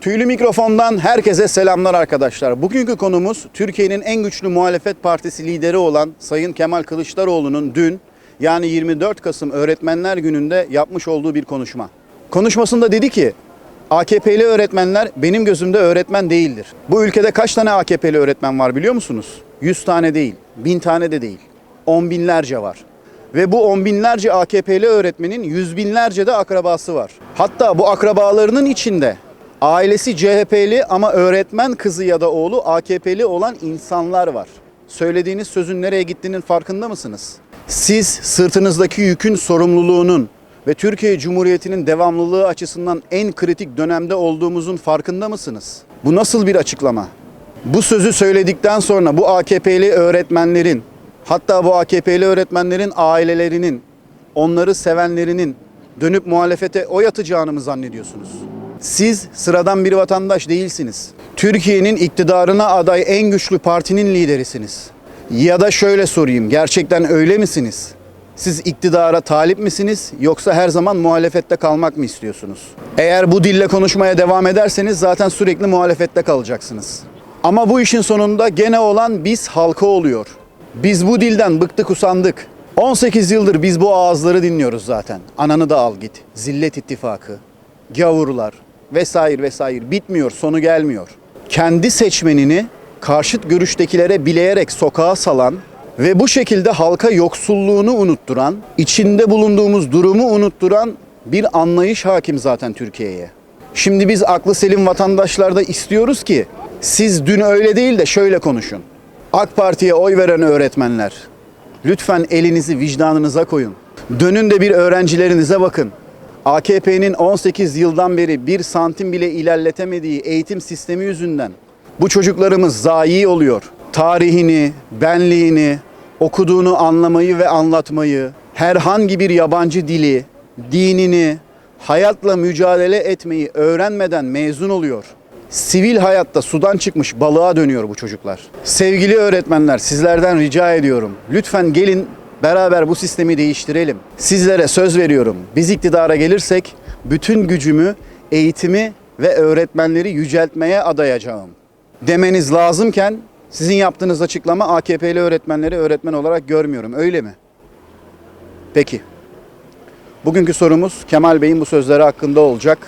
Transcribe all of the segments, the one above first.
Tüylü mikrofondan herkese selamlar arkadaşlar. Bugünkü konumuz Türkiye'nin en güçlü muhalefet partisi lideri olan Sayın Kemal Kılıçdaroğlu'nun dün yani 24 Kasım Öğretmenler Günü'nde yapmış olduğu bir konuşma. Konuşmasında dedi ki AKP'li öğretmenler benim gözümde öğretmen değildir. Bu ülkede kaç tane AKP'li öğretmen var biliyor musunuz? 100 tane değil, 1000 tane de değil. 10 binlerce var. Ve bu on binlerce AKP'li öğretmenin yüz binlerce de akrabası var. Hatta bu akrabalarının içinde ailesi CHP'li ama öğretmen kızı ya da oğlu AKP'li olan insanlar var. Söylediğiniz sözün nereye gittiğinin farkında mısınız? Siz sırtınızdaki yükün sorumluluğunun ve Türkiye Cumhuriyeti'nin devamlılığı açısından en kritik dönemde olduğumuzun farkında mısınız? Bu nasıl bir açıklama? Bu sözü söyledikten sonra bu AKP'li öğretmenlerin hatta bu AKP'li öğretmenlerin ailelerinin onları sevenlerinin dönüp muhalefete oy atacağını mı zannediyorsunuz? Siz sıradan bir vatandaş değilsiniz. Türkiye'nin iktidarına aday en güçlü partinin liderisiniz. Ya da şöyle sorayım, gerçekten öyle misiniz? Siz iktidara talip misiniz yoksa her zaman muhalefette kalmak mı istiyorsunuz? Eğer bu dille konuşmaya devam ederseniz zaten sürekli muhalefette kalacaksınız. Ama bu işin sonunda gene olan biz halka oluyor. Biz bu dilden bıktık usandık. 18 yıldır biz bu ağızları dinliyoruz zaten. Ananı da al git. Zillet ittifakı, gavurlar vesaire vesaire bitmiyor, sonu gelmiyor. Kendi seçmenini karşıt görüştekilere bileyerek sokağa salan ve bu şekilde halka yoksulluğunu unutturan, içinde bulunduğumuz durumu unutturan bir anlayış hakim zaten Türkiye'ye. Şimdi biz aklı selim vatandaşlarda istiyoruz ki siz dün öyle değil de şöyle konuşun. AK Parti'ye oy veren öğretmenler, lütfen elinizi vicdanınıza koyun. Dönün de bir öğrencilerinize bakın. AKP'nin 18 yıldan beri bir santim bile ilerletemediği eğitim sistemi yüzünden bu çocuklarımız zayi oluyor. Tarihini, benliğini, okuduğunu anlamayı ve anlatmayı, herhangi bir yabancı dili, dinini, hayatla mücadele etmeyi öğrenmeden mezun oluyor. Sivil hayatta sudan çıkmış balığa dönüyor bu çocuklar. Sevgili öğretmenler sizlerden rica ediyorum. Lütfen gelin beraber bu sistemi değiştirelim. Sizlere söz veriyorum. Biz iktidara gelirsek bütün gücümü eğitimi ve öğretmenleri yüceltmeye adayacağım. Demeniz lazımken sizin yaptığınız açıklama AKP'li öğretmenleri öğretmen olarak görmüyorum. Öyle mi? Peki. Bugünkü sorumuz Kemal Bey'in bu sözleri hakkında olacak.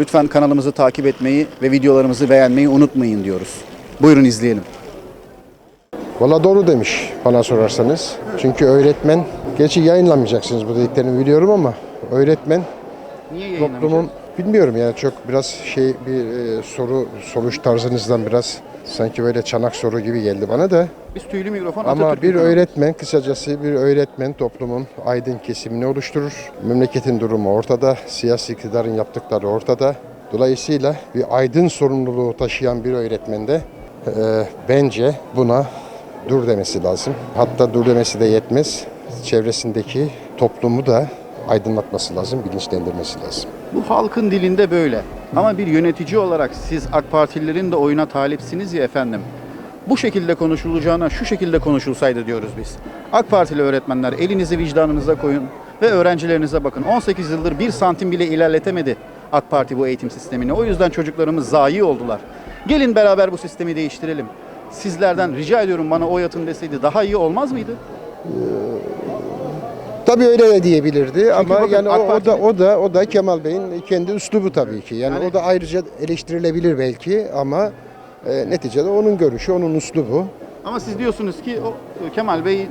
Lütfen kanalımızı takip etmeyi ve videolarımızı beğenmeyi unutmayın diyoruz. Buyurun izleyelim. Valla doğru demiş bana sorarsanız. Çünkü öğretmen, gerçi yayınlamayacaksınız bu dediklerini biliyorum ama öğretmen Niye toplumun bilmiyorum yani çok biraz şey bir e, soru soruş tarzınızdan biraz sanki böyle çanak soru gibi geldi bana da. Biz tüylü mikrofon Ama bir öğretmen kısacası bir öğretmen toplumun aydın kesimini oluşturur. Memleketin durumu ortada, siyasi iktidarın yaptıkları ortada. Dolayısıyla bir aydın sorumluluğu taşıyan bir öğretmen de e, bence buna dur demesi lazım. Hatta dur demesi de yetmez. Çevresindeki toplumu da aydınlatması lazım, bilinçlendirmesi lazım. Bu halkın dilinde böyle. Ama bir yönetici olarak siz AK Partililerin de oyuna talipsiniz ya efendim. Bu şekilde konuşulacağına şu şekilde konuşulsaydı diyoruz biz. AK Partili öğretmenler elinizi vicdanınıza koyun ve öğrencilerinize bakın. 18 yıldır bir santim bile ilerletemedi AK Parti bu eğitim sistemini. O yüzden çocuklarımız zayi oldular. Gelin beraber bu sistemi değiştirelim. Sizlerden rica ediyorum bana oy atın deseydi daha iyi olmaz mıydı? Tabii öyle de diyebilirdi ama bakın yani AK o, o da o da o da Kemal Bey'in kendi üslubu tabii ki. Yani, Yani- o da ayrıca eleştirilebilir belki ama e, neticede onun görüşü, onun üslubu. Ama siz diyorsunuz ki o Kemal Bey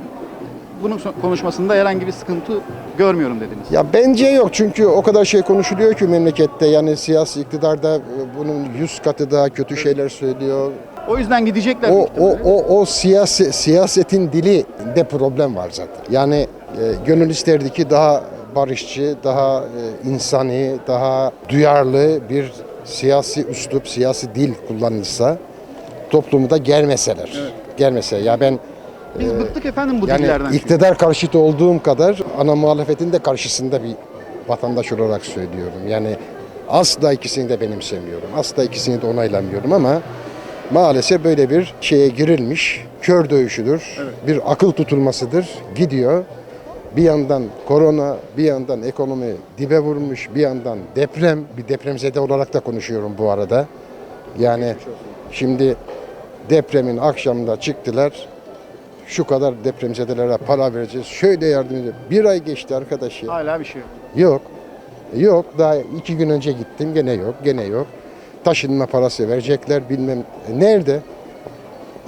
bunun konuşmasında herhangi bir sıkıntı görmüyorum dediniz. Ya bence yok çünkü o kadar şey konuşuluyor ki memlekette yani siyasi iktidarda e, bunun yüz katı daha kötü şeyler söylüyor. O yüzden gidecekler. O o o o siyasi siyasetin dili de problem var zaten. Yani e, gönül isterdi ki daha barışçı, daha e, insani, daha duyarlı bir siyasi üslup, siyasi dil kullanılsa toplumu da germeseler. Germeseler. Ya ben Biz bıktık efendim bu yani dillerden. çünkü. iktidar karşıtı olduğum kadar ana muhalefetin de karşısında bir vatandaş olarak söylüyorum. Yani asla ikisini de benimsemiyorum. Asla ikisini de onaylamıyorum ama maalesef böyle bir şeye girilmiş. Kör dövüşüdür. Bir akıl tutulmasıdır. Gidiyor. Bir yandan korona, bir yandan ekonomi dibe vurmuş, bir yandan deprem. Bir depremzede olarak da konuşuyorum bu arada. Yani şimdi depremin akşamında çıktılar. Şu kadar depremzedelere para vereceğiz. Şöyle yardım edeceğiz. Bir ay geçti arkadaş ya. Hala bir şey yok. Yok. Yok. Daha iki gün önce gittim. Gene yok. Gene yok. Taşınma parası verecekler bilmem. E nerede?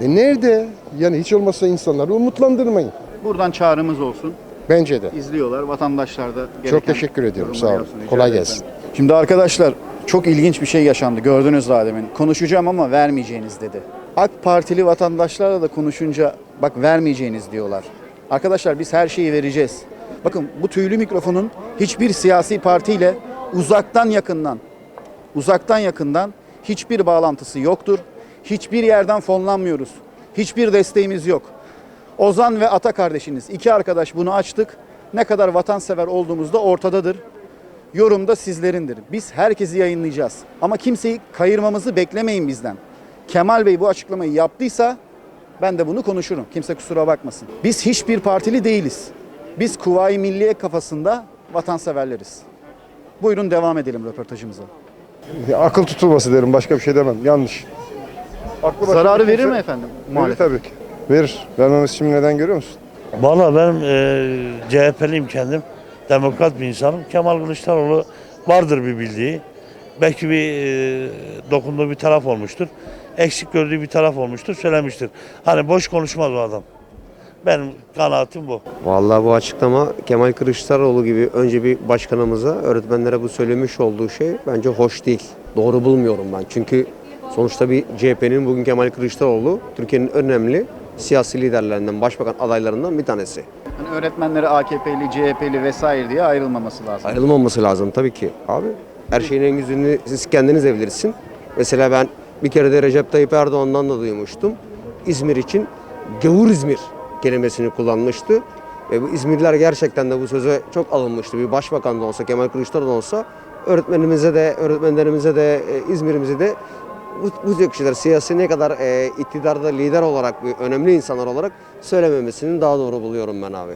E nerede? Yani hiç olmazsa insanları umutlandırmayın. Buradan çağrımız olsun. Bence de. İzliyorlar. Vatandaşlar da Çok teşekkür ediyorum. Sağ olun. Kolay gelsin. efendim. Şimdi arkadaşlar çok ilginç bir şey yaşandı. Gördünüz daha demin. Konuşacağım ama vermeyeceğiniz dedi. AK Partili vatandaşlarla da konuşunca bak vermeyeceğiniz diyorlar. Arkadaşlar biz her şeyi vereceğiz. Bakın bu tüylü mikrofonun hiçbir siyasi partiyle uzaktan yakından uzaktan yakından hiçbir bağlantısı yoktur. Hiçbir yerden fonlanmıyoruz. Hiçbir desteğimiz yok. Ozan ve Ata kardeşiniz iki arkadaş bunu açtık. Ne kadar vatansever olduğumuz da ortadadır. Yorum da sizlerindir. Biz herkesi yayınlayacağız. Ama kimseyi kayırmamızı beklemeyin bizden. Kemal Bey bu açıklamayı yaptıysa ben de bunu konuşurum. Kimse kusura bakmasın. Biz hiçbir partili değiliz. Biz Kuvayi Milliye kafasında vatanseverleriz. Buyurun devam edelim röportajımıza. Ya akıl tutulması derim başka bir şey demem. Yanlış. Aklı Zararı verir kimse- mi efendim? Verir Muhalefet. tabii ki. Verir. Ben onu şimdi neden görüyor musun? Valla ben e, CHP'liyim kendim. Demokrat bir insanım. Kemal Kılıçdaroğlu vardır bir bildiği. Belki bir e, dokunduğu bir taraf olmuştur. Eksik gördüğü bir taraf olmuştur. Söylemiştir. Hani boş konuşmaz o adam. Benim kanaatim bu. Vallahi bu açıklama Kemal Kılıçdaroğlu gibi önce bir başkanımıza, öğretmenlere bu söylemiş olduğu şey bence hoş değil. Doğru bulmuyorum ben. Çünkü sonuçta bir CHP'nin bugün Kemal Kılıçdaroğlu Türkiye'nin önemli siyasi liderlerinden, başbakan adaylarından bir tanesi. Hani öğretmenlere AKP'li, CHP'li vesaire diye ayrılmaması lazım. Ayrılmaması lazım tabii ki. Abi her şeyin en güzelini siz kendiniz de bilirsin. Mesela ben bir kere de Recep Tayyip Erdoğan'dan da duymuştum. İzmir için gavur İzmir kelimesini kullanmıştı. Ve bu İzmirliler gerçekten de bu söze çok alınmıştı. Bir başbakan da olsa, Kemal Kılıçdaroğlu da olsa öğretmenimize de, öğretmenlerimize de, e, İzmir'imize de bu, bu tür kişiler siyasi ne kadar e, iktidarda lider olarak, bir önemli insanlar olarak söylememesini daha doğru buluyorum ben abi.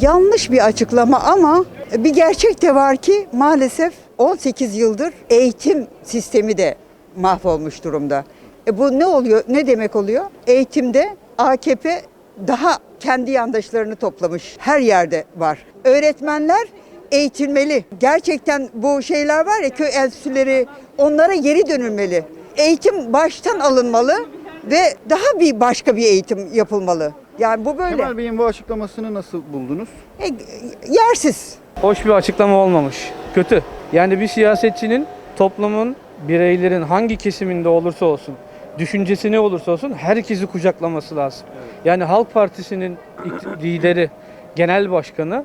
Yanlış bir açıklama ama bir gerçek de var ki maalesef 18 yıldır eğitim sistemi de mahvolmuş durumda. E bu ne oluyor? Ne demek oluyor? Eğitimde AKP daha kendi yandaşlarını toplamış. Her yerde var. Öğretmenler eğitilmeli. Gerçekten bu şeyler var ya köy enstitüleri onlara geri dönülmeli. Eğitim baştan alınmalı ve daha bir başka bir eğitim yapılmalı. Yani bu böyle. Kemal Bey'in bu açıklamasını nasıl buldunuz? E, yersiz. hoş bir açıklama olmamış. Kötü. Yani bir siyasetçinin toplumun, bireylerin hangi kesiminde olursa olsun, düşüncesi ne olursa olsun herkesi kucaklaması lazım. Yani Halk Partisi'nin lideri, genel başkanı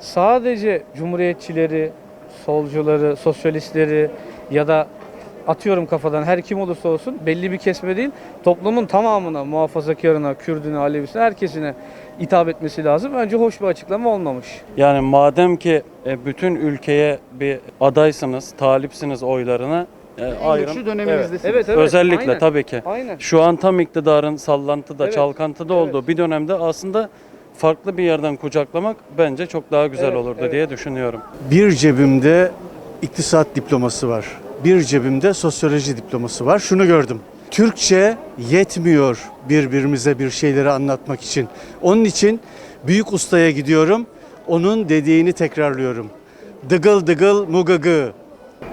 sadece cumhuriyetçileri, solcuları, sosyalistleri ya da atıyorum kafadan her kim olursa olsun belli bir kesme değil toplumun tamamına muhafazakarına, Kürdüne, Alevisine herkesine hitap etmesi lazım. Bence hoş bir açıklama olmamış. Yani madem ki e, bütün ülkeye bir adaysınız, talipsiniz oylarına En ayrım. güçlü dönemimizdesiniz. Evet, evet. Özellikle aynen. tabii ki. Aynen. Şu an tam iktidarın sallantıda, Evet, çalkantıda evet. olduğu bir dönemde aslında farklı bir yerden kucaklamak bence çok daha güzel Evet, olurdu evet. diye düşünüyorum. Bir cebimde iktisat diploması var. Bir cebimde sosyoloji diploması var. Şunu gördüm. Türkçe yetmiyor birbirimize bir şeyleri anlatmak için. Onun için büyük ustaya gidiyorum. Onun dediğini tekrarlıyorum. Dıgıl dıgıl mugagı.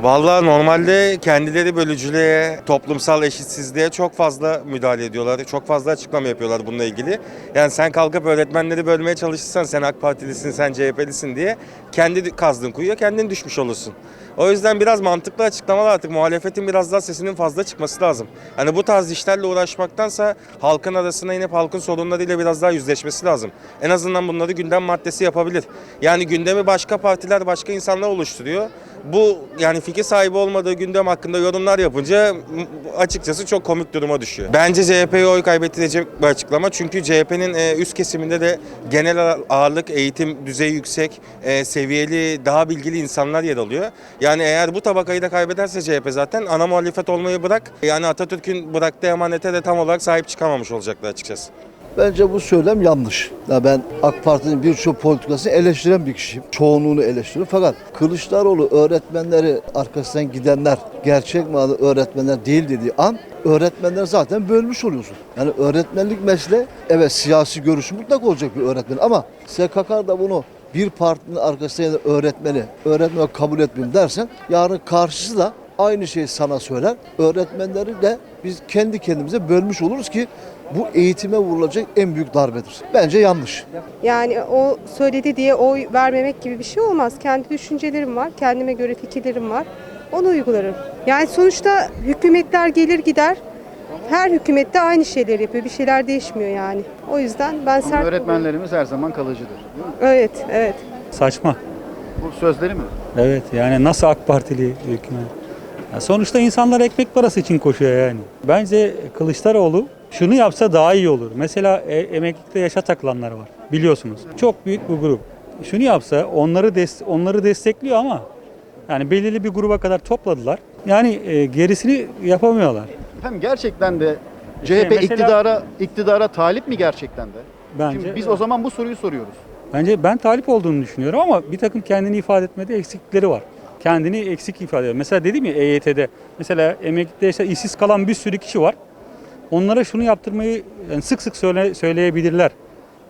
Vallahi normalde kendileri bölücülüğe, toplumsal eşitsizliğe çok fazla müdahale ediyorlar. Çok fazla açıklama yapıyorlar bununla ilgili. Yani sen kalkıp öğretmenleri bölmeye çalışırsan sen AK Partilisin, sen CHP'lisin diye kendi kazdığın kuyuya kendin düşmüş olursun. O yüzden biraz mantıklı açıklamalar artık muhalefetin biraz daha sesinin fazla çıkması lazım. Hani bu tarz işlerle uğraşmaktansa halkın arasına inip halkın sorunlarıyla biraz daha yüzleşmesi lazım. En azından bunları gündem maddesi yapabilir. Yani gündemi başka partiler, başka insanlar oluşturuyor. Bu yani fikir sahibi olmadığı gündem hakkında yorumlar yapınca açıkçası çok komik duruma düşüyor. Bence CHP'ye oy kaybettirecek bir açıklama. Çünkü CHP'nin e, üst kesiminde de genel ağırlık, eğitim düzeyi yüksek, e, seviyeli, daha bilgili insanlar yer alıyor. Yani eğer bu tabakayı da kaybederse CHP zaten ana muhalefet olmayı bırak. Yani Atatürk'ün bıraktığı emanete de tam olarak sahip çıkamamış olacaklar açıkçası. Bence bu söylem yanlış. Ya ben AK Parti'nin birçok politikasını eleştiren bir kişiyim. Çoğunluğunu eleştiriyorum. Fakat Kılıçdaroğlu öğretmenleri arkasından gidenler gerçek manada öğretmenler değil dediği an öğretmenler zaten bölmüş oluyorsun. Yani öğretmenlik mesleği evet siyasi görüşü mutlaka olacak bir öğretmen ama SKK da bunu bir partinin arkasında öğretmeni, öğretmeni kabul etmiyorum dersen yarın karşısı da aynı şeyi sana söyler. Öğretmenleri de biz kendi kendimize bölmüş oluruz ki bu eğitime vurulacak en büyük darbedir. Bence yanlış. Yani o söyledi diye oy vermemek gibi bir şey olmaz. Kendi düşüncelerim var, kendime göre fikirlerim var. Onu uygularım. Yani sonuçta hükümetler gelir gider. Her hükümette aynı şeyler yapıyor. Bir şeyler değişmiyor yani. O yüzden ben Ama sert öğretmenlerimiz her zaman kalıcıdır. değil mi? Evet, evet. Saçma. Bu sözleri mi? Evet yani nasıl AK Partili hükümet? Ya sonuçta insanlar ekmek parası için koşuyor yani. Bence Kılıçdaroğlu şunu yapsa daha iyi olur. Mesela e, emeklilikte yaşa takılanlar var. Biliyorsunuz. Çok büyük bir grup. Şunu yapsa onları des- onları destekliyor ama yani belirli bir gruba kadar topladılar. Yani e, gerisini yapamıyorlar. Hem gerçekten de CHP Şey, mesela- iktidara iktidara talip mi gerçekten de? Bence Şimdi biz o zaman bu soruyu soruyoruz. Bence ben talip olduğunu düşünüyorum ama bir takım kendini ifade etmede eksiklikleri var. Kendini eksik ifade ediyor. Mesela dedim ya EYT'de mesela emeklilikte işte işsiz kalan bir sürü kişi var. Onlara şunu yaptırmayı yani sık sık söyle, söyleyebilirler.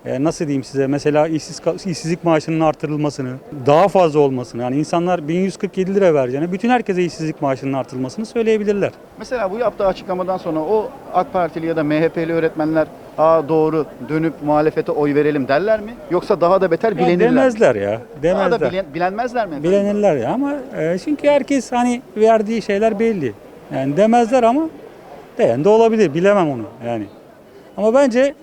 E, nasıl diyeyim size mesela işsiz, işsizlik maaşının artırılmasını, daha fazla olmasını yani insanlar 1147 lira vereceğine bütün herkese işsizlik maaşının artırılmasını söyleyebilirler. Mesela bu yaptığı açıklamadan sonra o AK Partili ya da MHP'li öğretmenler Aa doğru dönüp muhalefete oy verelim derler mi? Yoksa daha da beter Ya bilenirler demezler ya. Daha Demezler. da bilen, bilenmezler mi? efendim? Bilenirler ya ama e, çünkü herkes hani verdiği şeyler belli. Yani demezler ama diyen de olabilir. Bilemem onu yani. Ama bence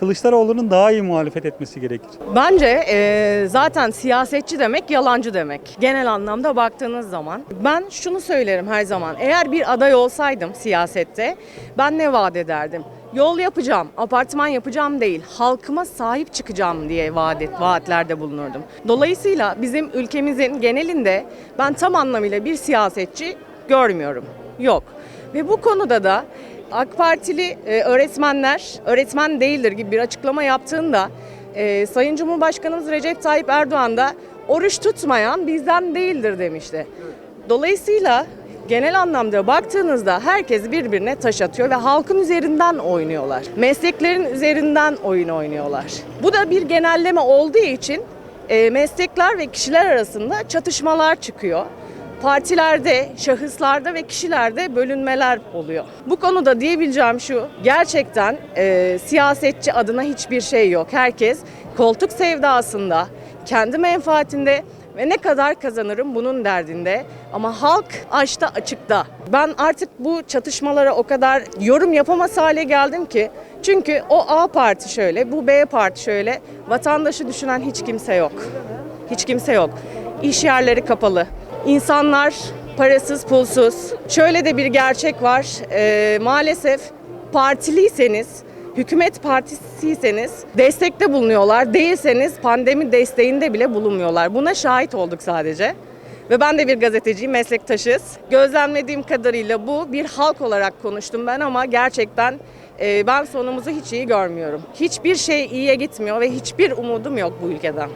Kılıçdaroğlu'nun daha iyi muhalefet etmesi gerekir. Bence eee, zaten siyasetçi demek yalancı demek. Genel anlamda baktığınız zaman. Ben şunu söylerim her zaman. Eğer bir aday olsaydım siyasette ben ne vaat ederdim? Yol yapacağım, apartman yapacağım değil, halkıma sahip çıkacağım diye vaat vaatlerde bulunurdum. Dolayısıyla bizim ülkemizin genelinde ben tam anlamıyla bir siyasetçi görmüyorum. Yok. Ve bu konuda da AK Partili e, öğretmenler öğretmen değildir gibi bir açıklama yaptığında e, Sayın Cumhurbaşkanımız Recep Tayyip Erdoğan da oruç tutmayan bizden değildir demişti. Dolayısıyla genel anlamda baktığınızda herkes birbirine taş atıyor ve halkın üzerinden oynuyorlar. Mesleklerin üzerinden oyun oynuyorlar. Bu da bir genelleme olduğu için e, meslekler ve kişiler arasında çatışmalar çıkıyor partilerde, şahıslarda ve kişilerde bölünmeler oluyor. Bu konuda diyebileceğim şu, gerçekten e, siyasetçi adına hiçbir şey yok. Herkes koltuk sevdasında, kendi menfaatinde ve ne kadar kazanırım bunun derdinde. Ama halk açta açıkta. Ben artık bu çatışmalara o kadar yorum yapamaz hale geldim ki. Çünkü o A parti şöyle, bu B parti şöyle. Vatandaşı düşünen hiç kimse yok. Hiç kimse yok. İş yerleri kapalı. İnsanlar parasız pulsuz. Şöyle de bir gerçek var. Ee, maalesef partiliyseniz, hükümet partisiyseniz destekte bulunuyorlar. Değilseniz pandemi desteğinde bile bulunmuyorlar. Buna şahit olduk sadece. Ve ben de bir gazeteciyim, meslektaşız. Gözlemlediğim kadarıyla bu bir halk olarak konuştum ben ama gerçekten e, ben sonumuzu hiç iyi görmüyorum. Hiçbir şey iyiye gitmiyor ve hiçbir umudum yok bu ülkeden.